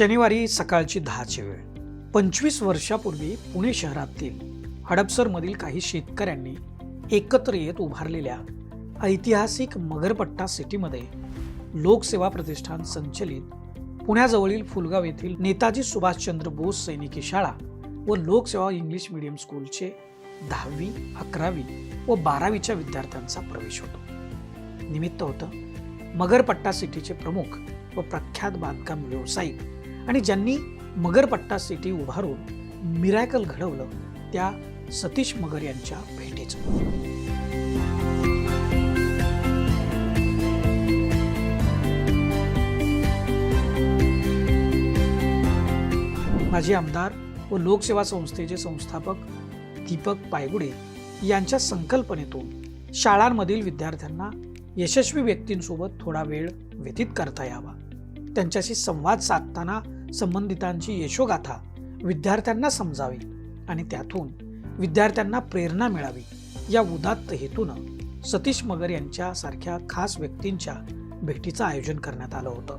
शनिवारी सकाळची दहाची वेळ. पंचवीस वर्षापूर्वी पुणे शहरातील हडपसरमधील काही शेतकऱ्यांनी एकत्र येत उभारलेल्या ऐतिहासिक मगरपट्टा सिटीमध्ये लोकसेवा प्रतिष्ठान संचलित पुण्याजवळील फुलगाव येथील नेताजी सुभाषचंद्र बोस सैनिकी शाळा व लोकसेवा इंग्लिश मीडियम स्कूलचे दहावी अकरावी व बारावीच्या विद्यार्थ्यांचा प्रवेश होतो. निमित्त होतं मगरपट्टा सिटीचे प्रमुख व प्रख्यात बांधकाम व्यावसायिक आणि ज्यांनी मगरपट्टा सिटी उभारून मिरॅकल घडवलं त्या सतीश मगर यांच्या भेटीचं. माजी आमदार व लोकसेवा संस्थेचे संस्थापक दीपक पायगुडे यांच्या संकल्पनेतून शाळांमधील विद्यार्थ्यांना यशस्वी व्यक्तींसोबत थोडा वेळ व्यतीत करता यावा. त्यांच्याशी संवाद साधताना संबंधितांची यशोगाथा विद्यार्थ्यांना समजावी आणि त्यातून विद्यार्थ्यांना प्रेरणा मिळावी या उदात्त हेतूनं सतीश मगर यांच्या सारख्या खास व्यक्तींच्या भेटीचं आयोजन करण्यात आलं होतं.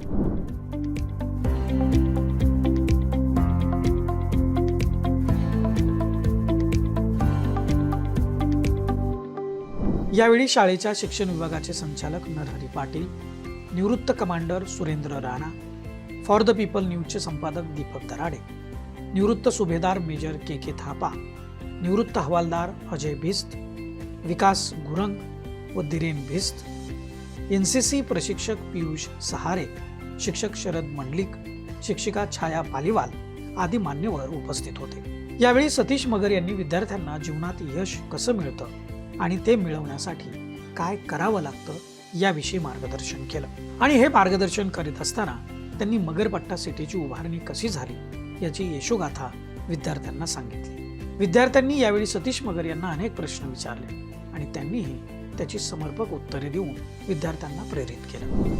यावेळी शाळेच्या शिक्षण विभागाचे संचालक नरहरी पाटील निवृत्त commander Surendra Rana for the people न्यूजचे संपादक दीपक दराडे निवृत्त सुभेदार मेजर के के थापा निवृत्त हवालदार अजय भिस्त विकास गुरंग व Diren Bhist N C C प्रशिक्षक पियुष सहारे शिक्षक शरद मंडलिक शिक्षिका छाया पालिवाल आदी मान्यवर उपस्थित होते. यावेळी सतीश मगर यांनी विद्यार्थ्यांना जीवनात यश कसं मिळतं आणि ते मिळवण्यासाठी काय करावं लागतं याविषयी मार्गदर्शन केलं. आणि हे मार्गदर्शन करीत असताना त्यांनी मगरपट्टा सिटीची उभारणी कशी झाली याची यशोगाथा विद्यार्थ्यांना सांगितली. विद्यार्थ्यांनी यावेळी सतीश मगर यांना अनेक प्रश्न विचारले आणि त्यांनीही त्याची समर्पक उत्तरे देऊन विद्यार्थ्यांना प्रेरित केलं.